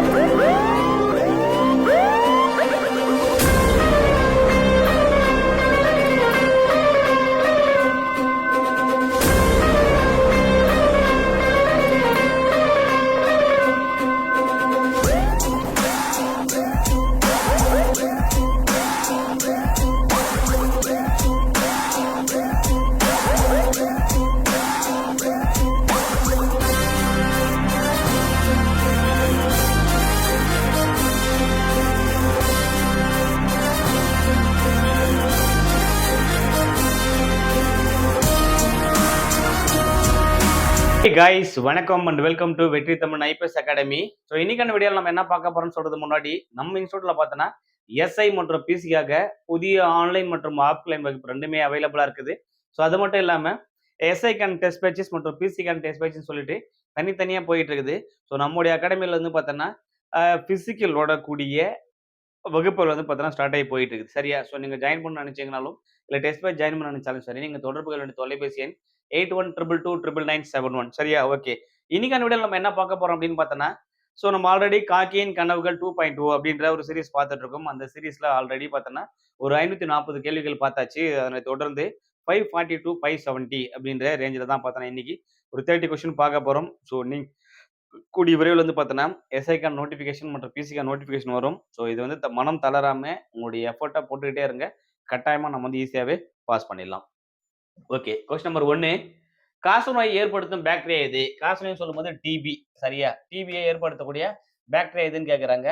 Woo! Guys வணக்கம் and welcome to Vetri Tamil IPS academy so இன்னைக்கான வீடியோவில் நம்ம என்ன பார்க்க போறோம்னு சொல்றது முன்னாடி நம்ம இன்ஸ்டியூட்ல பார்த்தோன்னா எஸ்ஐ மற்றும் பிசிக்காக புதிய ஆன்லைன் மற்றும் ஆஃப்லைன் வகுப்பு ரெண்டுமே அவைலபிளா இருக்குது. ஸோ அது மட்டும் இல்லாம எஸ்ஐ கேன் டெஸ்ட் பேச்சஸ் மற்றும் பிசி கேன் டெஸ்ட் பேச்சஸ் சொல்லிட்டு தனித்தனியாக போயிட்டு இருக்குது. ஸோ நம்முடைய அகாடமியில் வந்து பார்த்தோன்னா பிசிக்கல் கூடிய வகுப்புகள் வந்து பார்த்தோன்னா ஸ்டார்ட் ஆகி போயிட்டு இருக்குது. சரியா? ஸோ நீங்கள் ஜாயின் பண்ண நினச்சிங்கனாலும் இல்லை டெஸ்ட் பேச் ஜாயின் பண்ண நினைச்சாலும் சரி நீங்கள் தொடர்புகள் வேண்டிய தொலைபேசி எண் eight one triple two triple nine seven one சரியா? ஓகே இன்னைக்கான வீடியோ நம்ம என்ன பார்க்க போறோம் அப்படின்னு பார்த்தோன்னா ஸோ நம்ம ஆல்ரெடி காக்கியின் கனவுகள் டூ பாயிண்ட் டூ அப்படின்ற ஒரு சீரிஸ் பார்த்துட்டு இருக்கோம் அந்த சீரீஸ்ல ஆல்ரெடி பார்த்தோன்னா ஒரு ஐநூத்தி நாற்பது கேள்விகள் பார்த்தாச்சு. அதனை தொடர்ந்து five forty two five seventy அப்படின்ற ரேஞ்சில் தான் பார்த்தோன்னா இன்னைக்கு ஒரு தேர்ட்டி கொஸ்டின் பார்க்க போகிறோம் ஸோ நீ கூடிய விரைவில் வந்து பார்த்தோன்னா எஸ்ஐக்கான நோட்டிஃபிகேஷன் மற்றும் பிசிக்கான நோட்டிஃபிகேஷன் வரும். ஸோ இது வந்து மனம் தளராம உங்களுடைய எஃபர்ட்டாக போட்டுக்கிட்டே இருங்க. கட்டாயமாக நம்ம வந்து ஈஸியாகவே பாஸ் பண்ணிடலாம். ஓகே கொஸ்டின் நம்பர் ஒன்று காசநோயை ஏற்படுத்தும் பாக்டீரியா எது? காசநோய் சொல்லும்போது டிபி சரியா? டிபியை ஏற்படுத்தக்கூடிய பாக்டீரியா எதுன்னு கேட்குறாங்க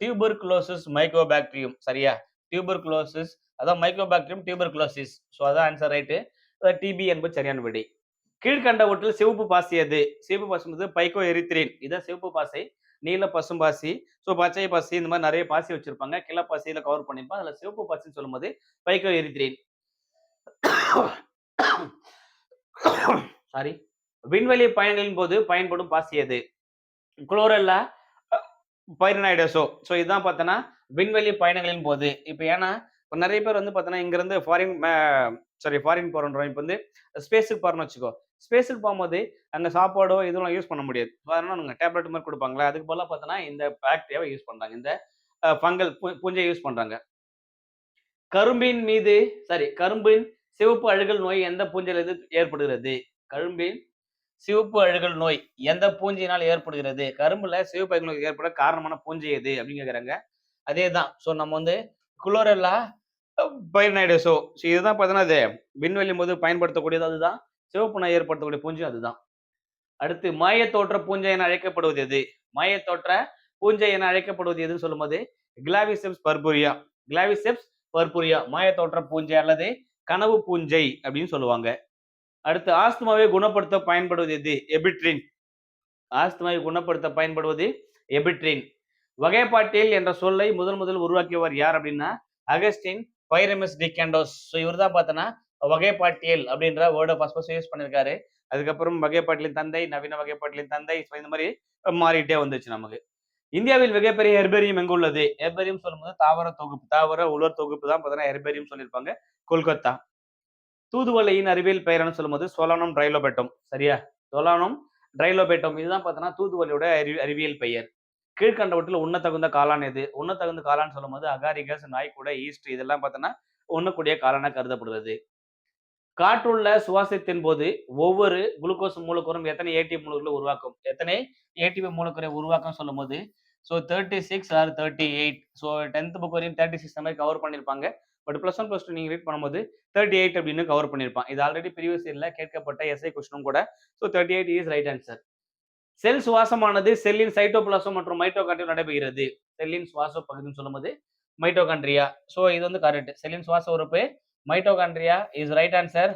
டியூபர் குளோசிஸ் மைக்ரோபாக்டீரியம் சரியா டியூபர் குளோசிஸ் அதான் மைக்ரோபாக்டீரியம் டியூபர் குளோசிஸ் ஸோ அதான் ஆன்சர் ரைட்டு டிபி என்பது சரியான விடை. கீழ்கண்டவற்றில் சிவப்பு பாசி எது? சிவப்பு பாசி பைக்கோ எரித்திரேன் இதான் சிவப்பு பாசி நீல பசும்பாசி ஸோ பச்சை பாசி இந்த மாதிரி நிறைய பாசி வச்சிருப்பாங்க. கிளப்பாசியில் கவர் பண்ணியிருப்பாங்க. அதில் சிவப்பு பாசின்னு சொல்லும்போது பைக்கோ எரித்திரேன் சாரி விண்வெளி பயணங்களின் போது பயன்படும் பாசி எது? குளோரல்லா பைரனைடஸோ ஸோ இதுதான் பார்த்தோன்னா விண்வெளி பயணங்களின் போது. இப்போ ஏன்னா இப்போ நிறைய பேர் வந்து பார்த்தோன்னா இங்கேருந்து ஃபாரின் சாரி ஃபாரின் போகிறோன்றோம் இப்போ வந்து ஸ்பேஸுக்கு போகிறோம்னு வச்சுக்கோ. ஸ்பேஸுக்கு போகும்போது அங்கே சாப்பாடோ இதெல்லாம் யூஸ் பண்ண முடியாது. அதனால் நாங்கள் டேப்லெட் மாதிரி கொடுப்பாங்களே அதுக்கு போல பார்த்தோன்னா இந்த பாக்டீரியாவை யூஸ் பண்ணுறாங்க இந்த ஃபங்கல் பூஞ்சை யூஸ் பண்ணுறாங்க கரும்பின் மீது சாரி கரும்பின் சிவப்பு அழுகல் நோய் எந்த பூஞ்சையில் இது ஏற்படுகிறது? கரும்பின் சிவப்பு அழுகல் நோய் எந்த பூஞ்சையினால் ஏற்படுகிறது? கரும்புல சிவப்பு அழுகல் நோய் ஏற்பட காரணமான பூஞ்சை எது? அப்படின்னு கேட்குறாங்க அதே தான் ஸோ நம்ம வந்து குளோரெல்லா பைரனைடஸோ ஸோ இதுதான் பார்த்தீங்கன்னா அது விண்வெளி போது பயன்படுத்தக்கூடியது அதுதான். சிவப்பு நோய் ஏற்படுத்தக்கூடிய பூஞ்சை அதுதான். அடுத்து மாயத்தோற்ற பூஞ்சை என அழைக்கப்படுவது எது? மாயத்தோற்ற பூஞ்சை என அழைக்கப்படுவது எதுன்னு சொல்லும்போது கிளாவிசெப்ஸ் பர்புரியா கிளாவிசெப்ஸ் பர்புரியா மாயத்தோற்ற பூஞ்சை அல்லது கனவு பூஞ்சை அப்படின்னு சொல்லுவாங்க. அடுத்து ஆஸ்துமாவை குணப்படுத்த பயன்படுவது எது? எபிட்ரின். ஆஸ்துமாவை குணப்படுத்த பயன்படுவது எபிட்ரின். வகைப்பாட்டியல் என்ற சொல்லை முதல் முதல் உருவாக்கியவர் யார் அப்படின்னா? அகஸ்டின் பைரமிஸ் டிகேண்டோஸ் ஸோ இவர் தான் பார்த்தோன்னா வகைப்பாட்டியல் அப்படின்ற வேர்டை ஃபர்ஸ்ட் ஃபர்ஸ்ட் யூஸ் பண்ணியிருக்காரு. அதுக்கப்புறம் வகைப்பாட்டிலின் தந்தை நவீன வகைப்பாட்டிலின் தந்தை ஸோ இந்த மாதிரி மாறிட்டே வந்துச்சு நமக்கு. இந்தியாவில் மிகப்பெரிய ஹெர்பேரியம் எங்க உள்ளது? ஹெர்பேரியம் சொல்லும்போது தாவர தொகுப்பு தாவர உலர் தொகுப்பு தான் பார்த்தீங்கன்னா ஹெர்பேரியம் சொல்லியிருப்பாங்க. கொல்கத்தா. தூதுவளையின் அறிவியல் பெயர்னு சொல்லும்போது சோலானம் ட்ரைலோபெட்டம். சரியா? சோலானம் ட்ரைலோபெட்டம். இதுதான் பார்த்தோன்னா தூதுவளையோட அறி அறிவியல் பெயர். கீழ்கண்டவற்றில் உண்ணத்தகுந்த காளான் எது? உண்ணத்தகுந்த காளான் சொல்லும்போது அகாரிகஸ் நாய்க்கூட ஈஸ்ட் இதெல்லாம் பார்த்தோன்னா உண்ணக்கூடிய காளான கருதப்படுவது. காற்றுள்ள சுவாசத்தின் போது ஒவ்வொரு குளுக்கோஸ் மூலக்கூறும் எத்தனை ஏடிஎம் மூலக்கூறுகளை உருவாக்கும்? எத்தனை ஏடிபி மூலக்கூறை உருவாக்கும் சொல்லும்போது so thirty six or thirty eight so tenth book வரையும் தேர்ட்டி சிக்ஸ் மாதிரி கவர் பண்ணியிருப்பாங்க. But plus one plus two நீங்கள் ரீட் பண்ணும்போது தேர்ட்டி எயிட் அப்படின்னு கவர் பண்ணியிருப்பான். இது ஆல்ரெடி ப்ரீவியஸ் இயரில் கேட்கப்பட்ட எஸ்ஐ கொஸ்டினும் கூட. So thirty eight is right answer cell சுவாசமானது செல்லின் சைட்டோபிளாசம் மற்றும் மைட்டோகாண்ட்ரியா நடைபெறுகிறது. செல்லின் சுவாச பகுதின்னு சொல்லும்போது மைட்டோகாண்ட்ரியா ஸோ இது வந்து கரெக்ட் செல்லின் சுவாச உறுப்பு mitochondria is right answer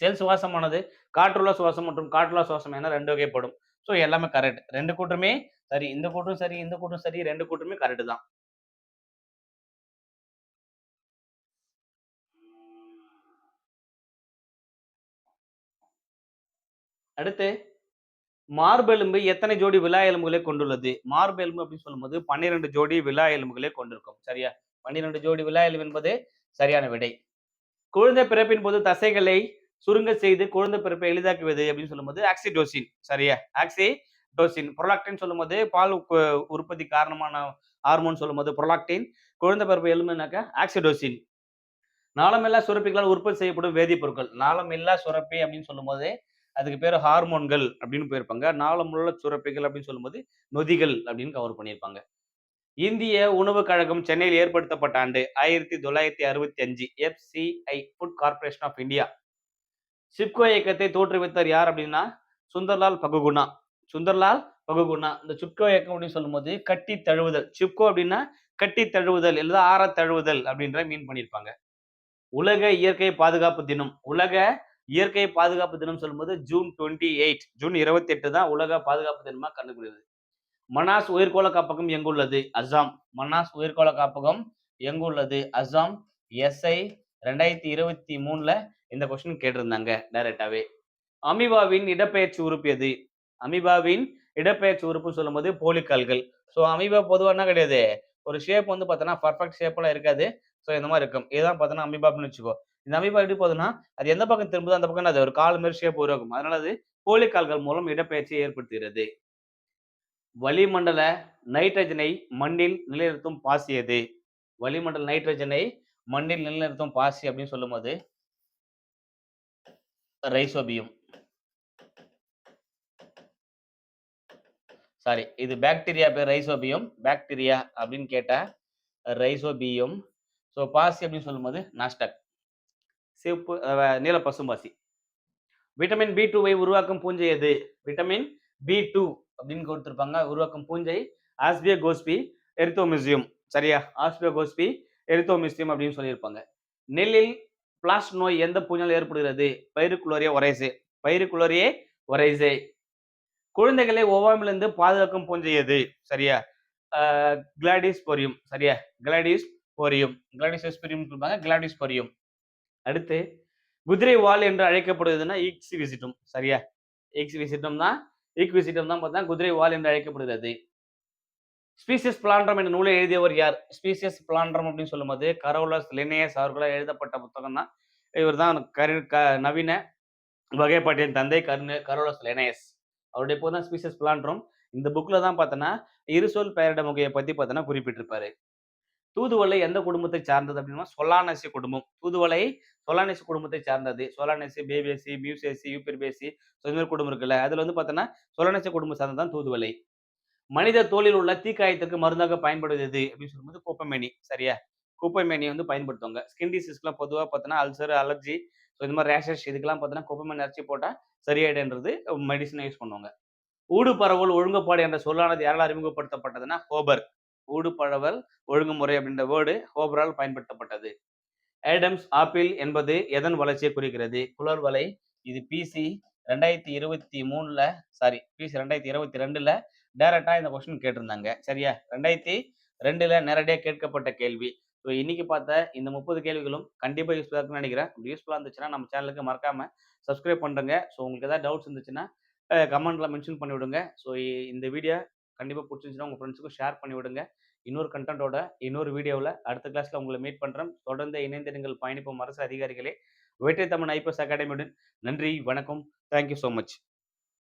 cell சுவாசமானது காற்றுள்ள சுவாசம் மற்றும் காற்றுள்ள சுவாசம் என ரெண்டு வகைப்படும். ஸோ எல்லாமே கரெக்ட் ரெண்டு கூட்டமே சரி இந்த கூட்டம் சரி இந்த கூட்டம் சரி ரெண்டு கூட்டமே கரெக்ட் தான். அடுத்து மார்பெலும்பு எத்தனை ஜோடி விழா எலும்புகளை கொண்டுள்ளது? மார்பெலும்பு அப்படின்னு சொல்லும்போது பன்னிரண்டு ஜோடி விழா எலும்புகளை கொண்டிருக்கும். சரியா? பன்னிரண்டு ஜோடி விழா எலும்பு என்பது சரியான விடை. குழந்தை பிறப்பின் போது தசைகளை சுருங்க செய்து குழந்தை பிறப்பை எளிதாக்குவது அப்படின்னு சொல்லும்போது ஆக்சிடோசின் சரியா? ஆக்சி டோசின் ப்ரொலாக்டின் சொல்லும்போது பால் உற்பத்தி காரணமான ஹார்மோன் சொல்லும்போது ப்ரொலாக்டின் குழந்தை பிறப்பு எலும்புனாக்கா ஆக்சிடோசின். நாளமில்லா சுரப்பிகளால் உற்பத்தி செய்யப்படும் வேதிப்பொருட்கள். நாளமில்லா சுரப்பி அப்படின்னு சொல்லும்போது அதுக்கு பேர் ஹார்மோன்கள் அப்படின்னு போயிருப்பாங்க. நாளமுள்ள சுரப்பிகள் அப்படின்னு சொல்லும்போது நொதிகள் அப்படின்னு கவர் பண்ணியிருப்பாங்க. இந்திய உணவு கழகம் சென்னையில் ஏற்படுத்தப்பட்ட ஆண்டு ஆயிரத்தி தொள்ளாயிரத்தி அறுபத்தி அஞ்சு FCI food corporation of India Chipko இயக்கத்தை தோற்றுவித்தார் யார் அப்படின்னா சுந்தர்லால் பகுகுணா. சுந்தர்லால் பகுகுணா. இந்த சுப்கோ இயக்கம் அப்படின்னு சொல்லும்போது கட்டி தழுவுதல். சிப்கோ அப்படின்னா கட்டி தழுவுதல் இல்ல ஆற தழுவுதல் அப்படின்ற மீன் பண்ணியிருப்பாங்க. உலக இயற்கை பாதுகாப்பு தினம். உலக இயற்கை பாதுகாப்பு தினம் சொல்லும்போது ஜூன் டுவெண்ட்டி எயிட் ஜூன் இருபத்தி எட்டு தான் உலக பாதுகாப்பு தினமா கண்டுபிடிக்கிறது மனாஸ் உயிர்கோள காப்பகம் எங்குள்ளது? அசாம் மனாஸ் உயிர்கோள காப்பகம் எங்குள்ளது அசாம் எஸ்ஐ ரெண்டாயிரத்தி இருபத்தி மூணுல இந்த கொஸ்டின் கேட்டிருந்தாங்க டைரக்டாவே அமீபாவின் இடப்பெயர்ச்சி உறுப்பு எது? அமீபாவின் இடப்பெயர்ச்சி உறுப்பு சொல்லும்போது போலிக்கால்கள். ஸோ அமீபா பொதுவாக என்ன கிடையாது? ஒரு ஷேப் வந்து பார்த்தோன்னா பர்ஃபெக்ட் ஷேப்லாம் இருக்காது. ஸோ இந்த மாதிரி இருக்கும். இதுதான் பார்த்தோன்னா அமீபாப்னு வச்சுக்கோ. இந்த அமீபா எப்படி போகுதுன்னா அது எந்த பக்கம் திரும்புதோ அந்த பக்கம் அது ஒரு கால் மாதிரி ஷேப் உருவாக்கும் அதனால அது போலிக்கால்கள் மூலம் இடப்பெயர்ச்சியை ஏற்படுத்துகிறது. வளிமண்டல நைட்ரஜனை மண்ணில் நிலைநிறுத்தும் பாசி எது? வளிமண்டல நைட்ரஜனை மண்ணில் நிலைநிறுத்தும் பாசி அப்படின்னு சொல்லும்போது ரைசோபியம். சாரி இது பாக்டீரியா பேர் ரைசோபியம். பாக்டீரியா அப்படின்னு கேட்டா ரைசோபியம். ஸோ பாசி அப்படின்னு சொல்லும்போது நாஸ்டக். சிவப்பு நீல பசும்பாசி விட்டமின் பி டூவை உருவாக்கும் பூஞ்சை எது? விட்டமின் பி டூ அப்படின்னு கொடுத்துருப்பாங்க. உருவாக்கும் பூஞ்சை ஆஸ்பியா கோஸ்பி எரித்தோமிசியம். சரியா? ஆஸ்பியா கோஸ்பி எரித்தோமிசியம் அப்படின்னு சொல்லியிருப்பாங்க. நெல்லில் பிளாஸ் நோய் எந்த பூஞ்சால் ஏற்படுகிறது? Pyricularia oryzae. Pyricularia oryzae. குழந்தைகளை ஒவ்வாமிலிருந்து பாதுகாக்கும் பூஞ்சை எது? சரியா? Cladosporium. சரியா? Cladosporium. கிளாடிஸ் எஸ்பெரியும் சொல்லுவாங்க. Cladosporium. அடுத்து குதிரை வால் என்று அழைக்கப்படுவதுன்னா ஈக்ஸி விசிட்டும் சரியா? ஈக்ஸ் விசிட்டம் தான் ஈக்விசிட்டம் தான் பார்த்தா குதிரை வால் என்று அழைக்கப்படுகிறது. ஸ்பீசியஸ் பிளான்றம் என்ற நூலை எழுதியவர் யார்? ஸ்பீசியஸ் பிளான்ட்ரம் அப்படின்னு சொல்லும்போது கரோலஸ் லினேயஸ் அவர்களால் எழுதப்பட்ட புத்தகம் தான். இவர் தான் கரு க நவீன வகைப்பாட்டின் தந்தை கருணு கரோலஸ் லினேயஸ் அவருடைய போது தான் ஸ்பீசியஸ் பிளான்ட்ரம் இந்த புக்கில் தான் பார்த்தோன்னா இருசொல் பெயரிட முகையை பற்றி பார்த்தோன்னா குறிப்பிட்டிருப்பாரு. தூதுவளை எந்த குடும்பத்தை சார்ந்தது அப்படின்னா சொல்லானசி குடும்பம். தூதுவளை சொலானேசி குடும்பத்தை சார்ந்தது. சொலானேசி பேபேசி மியூசேசி யூபிர்பேசி ஸோ இந்த மாதிரி குடும்பம் இருக்குல்ல அதில் வந்து பார்த்தோன்னா சொலானேசி குடும்பம் சார்ந்தது தான் மனித தோலில் உள்ள தீக்காயத்திற்கு மருந்தாக பயன்படுவது எது அப்படின்னு சொல்லும்போது குப்பைமேனி. சரியா? குப்பைமேனி வந்து பயன்படுத்துவாங்க. ஸ்கின் டிசீஸ்க்குலாம் பொதுவாக பார்த்தோன்னா அல்சர் அலர்ஜி ஸோ இந்த மாதிரி ரேஷஸ் இதுக்கெல்லாம் பார்த்தோன்னா குப்பைமேனி அரைச்சி போட்டால் சரியாயிடுன்றது மெடிசனை யூஸ் பண்ணுவாங்க. ஊடு பரவல் ஒழுங்குபாடு என்ற சொல்லானது யாரால் அறிமுகப்படுத்தப்பட்டதுன்னா ஹோபர். ஊடு பரவல் ஒழுங்குமுறை அப்படின்ற வேர்டு ஹோபரால் பயன்படுத்தப்பட்டது. ஏடம்ஸ் ஆப்பிள் என்பது எதன் வளர்ச்சியை குறிக்கிறது? குளர் வலை. இது பிசி ரெண்டாயிரத்தி இருபத்தி மூணுல சாரி பிசி ரெண்டாயிரத்தி இருபத்தி ரெண்டுல டேரக்டா இந்த கொஸ்டின் கேட்டிருந்தாங்க. சரியா? ரெண்டாயிரத்தி ரெண்டுல நேரடியாக கேட்கப்பட்ட கேள்வி. ஸோ இன்னைக்கு பார்த்த இந்த முப்பது கேள்விகளும் கண்டிப்பாக யூஸ்ஃபுல்லாக இருக்குன்னு நினைக்கிறேன். அப்படி யூஸ்ஃபுல்லாக இருந்துச்சுன்னா நம்ம சேனலுக்கு மறக்காம சப்ஸ்கிரைப் பண்ணுறங்க ஸோ உங்களுக்கு ஏதாவது டவுட்ஸ் இருந்துச்சுன்னா கமெண்ட்ல மென்ஷன் பண்ணி விடுங்க ஸோ இந்த வீடியோ கண்டிப்பாக பிடிச்சிருந்துச்சுன்னா உங்கள் ஃப்ரெண்ட்ஸுக்கும் ஷேர் பண்ணி விடுங்க இன்னொரு கண்டென்ட்டோட இன்னொரு வீடியோவில் அடுத்த கிளாஸில் உங்களை மீட் பண்ணுறேன் தொடர்ந்து இணைந்திருங்கள் பயணிப்போம் அரசு அதிகாரிகளே. வெற்றி தமிழ் ஐபிஎஸ் அகாடமியுடன் நன்றி வணக்கம். Thank you so much